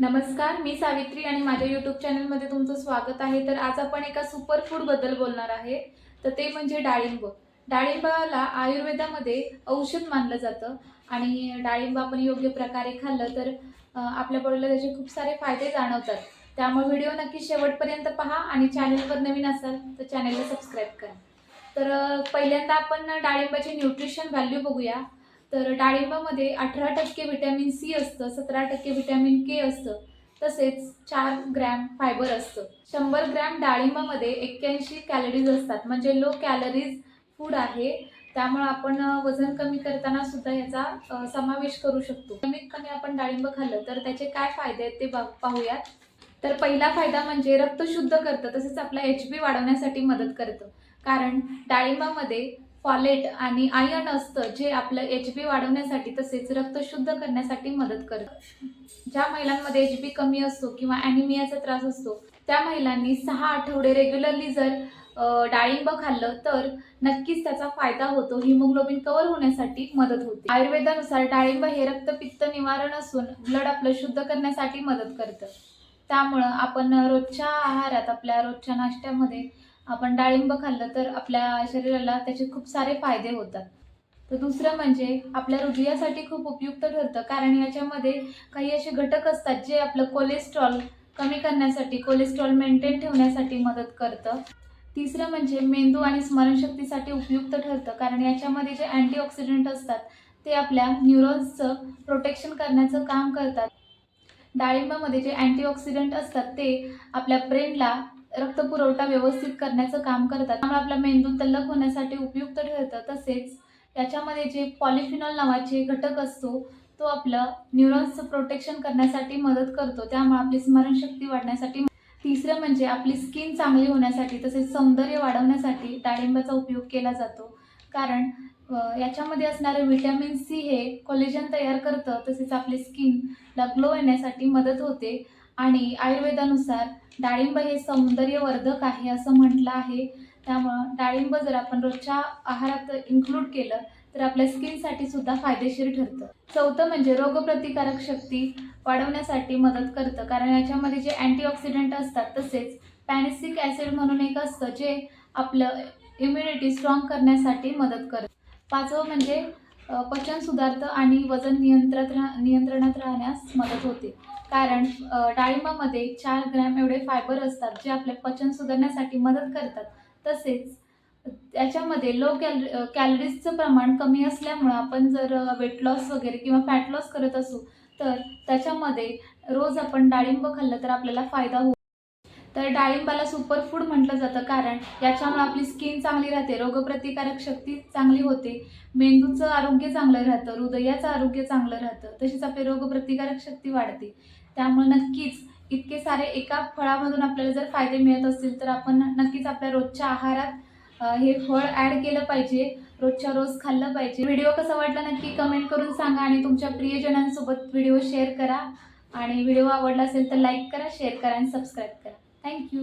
नमस्कार मी सावित्री आणि माझ्या यूट्यूब चॅनलमध्ये तुमचं स्वागत आहे. तर आज आपण एका सुपरफूडबद्दल बोलणार आहे. तर ते म्हणजे डाळिंब. डाळिंबाला आयुर्वेदामध्ये औषध मानलं जातं आणि डाळिंब आपण योग्य प्रकारे खाल्लं तर आपल्या बॉडीला त्याचे खूप सारे फायदे जाणवतात. त्यामुळे व्हिडिओ नक्की शेवटपर्यंत पहा आणि चॅनलवर नवीन असाल तर चॅनलला सबस्क्राईब करा. तर पहिल्यांदा आपण डाळिंबाची न्यूट्रिशन व्हॅल्यू बघूया. तर डाळिंबामध्ये अठरा टक्के व्हिटॅमिन सी असतं सतरा टक्के व्हिटॅमिन के असतं तसेच चार ग्रॅम फायबर असतं. शंभर ग्रॅम डाळिंबामध्ये एक्क्याऐंशी कॅलरीज असतात म्हणजे लो कॅलरीज फूड आहे. त्यामुळे आपण वजन कमी करताना सुद्धा याचा समावेश करू शकतो. कमीत कमी आपण डाळिंब खाल्लं तर त्याचे काय फायदे आहेत ते पाहूयात. तर पहिला फायदा म्हणजे रक्त शुद्ध करतं तसेच आपला एच बी वाढवण्यासाठी मदत करतं. कारण डाळिंबामध्ये फॉलेट आणि आयर्न असतं जे आपलं एच बी वाढवण्यासाठी तसेच रक्त शुद्ध करण्यासाठी मदत करतं. ज्या महिलांमध्ये एच बी कमी असतो किंवा ॲनिमियाचा त्रास असतो त्या महिलांनी सहा आठवडे रेग्युलरली जर डाळिंब खाल्लं तर नक्कीच त्याचा फायदा होतो हिमोग्लोबिन कव्हर होण्यासाठी मदत होते. आयुर्वेदानुसार डाळिंब हे रक्तपित्त निवारण असून ब्लड आपलं शुद्ध करण्यासाठी मदत करतं. त्यामुळं आपण रोजच्या आहारात आपल्या रोजच्या नाश्त्यामध्ये आपण डाळिंब खाल्लं तर आपल्या शरीराला त्याचे खूप सारे फायदे होतात. तर दुसरं म्हणजे आपल्या हृदयासाठी खूप उपयुक्त ठरतं कारण याच्यामध्ये काही असे घटक असतात जे आपलं कोलेस्ट्रॉल कमी करण्यासाठी कोलेस्ट्रॉल मेंटेन ठेवण्यासाठी मदत करतं. तिसरं म्हणजे मेंदू आणि स्मरणशक्तीसाठी उपयुक्त ठरतं कारण याच्यामध्ये जे अँटीऑक्सिडंट असतात ते आपल्या न्यूरॉन्सचं प्रोटेक्शन करण्याचं काम करतात. डाळिंबामध्ये जे अँटीऑक्सिडंट असतात ते आपल्या ब्रेनला रक्त पुरवठा व्यवस्थित करण्याचं काम करतात. त्यामुळे आपला मेंदू तल्लक होण्यासाठी उपयुक्त ठरतं. तसेच याच्यामध्ये जे पॉलिफिनॉल नावाचे घटक असतो तो आपलं न्यूरॉन्सचं प्रोटेक्शन करण्यासाठी मदत करतो. त्यामुळे आपली स्मरणशक्ती वाढण्यासाठी तिसरं म्हणजे आपली स्किन चांगली होण्यासाठी तसेच सौंदर्य वाढवण्यासाठी डाळिंबाचा उपयोग केला जातो. कारण याच्यामध्ये असणारं व्हिटॅमिन सी हे कोलेजन तयार करतं. तसेच आपली स्किनला ग्लो येण्यासाठी मदत होते. आणि आयुर्वेदानुसार डाळिंब हे सौंदर्यवर्धक आहे असं म्हटलं आहे. त्यामुळं डाळिंब जर आपण रोजच्या आहारात इन्क्लूड केलं तर आपल्या स्किनसाठी सुद्धा फायदेशीर ठरतं. चौथं म्हणजे रोगप्रतिकारक शक्ती वाढवण्यासाठी मदत करतं. कारण याच्यामध्ये जे अँटीऑक्सिडंट असतात तसेच पॅनिसिक ॲसिड म्हणून एक असतं जे आपलं इम्युनिटी स्ट्रॉंग करण्यासाठी मदत करतं. पाचवं म्हणजे पचन सुधारतं आणि वजन नियंत्रणात रा- नियंत्रणात राहण्यास मदत होते. कारण डाळिंबामध्ये चार ग्रॅम एवढे फायबर असतात जे आपले पचन सुधारण्यासाठी मदत करतात. तसेच त्याच्यामध्ये लो कॅल कॅलरीजचं प्रमाण कमी असल्यामुळं आपण जर वेट लॉस वगैरे किंवा फॅट लॉस करत असू तर त्याच्यामध्ये रोज आपण डाळिंब खाल्लं तर आपल्याला फायदा होतो. तर डाळिंबाला सुपरफूड म्हटलं जातं कारण याच्यामुळे आपली स्किन चांगली राहते रोगप्रतिकारक शक्ती चांगली होते. मेंदूचं आरोग्य चांगलं राहतं हृदयाचं आरोग्य चांगलं राहतं तसेच आपली रोगप्रतिकारक शक्ती वाढते. त्यामुळे नक्कीच इतके सारे एका फळामधून आपल्याला जर फायदे मिळत असतील तर आपण नक्कीच आपल्या रोजच्या आहारात हे फळ ॲड केलं पाहिजे. रोजच्या रोज खाल्लं पाहिजे. व्हिडिओ कसा वाटला नक्की कमेंट करून सांगा आणि तुमच्या प्रियजनांसोबत व्हिडिओ शेअर करा. आणि व्हिडिओ आवडला असेल तर लाईक करा शेअर करा आणि सबस्क्राईब करा. Thank you.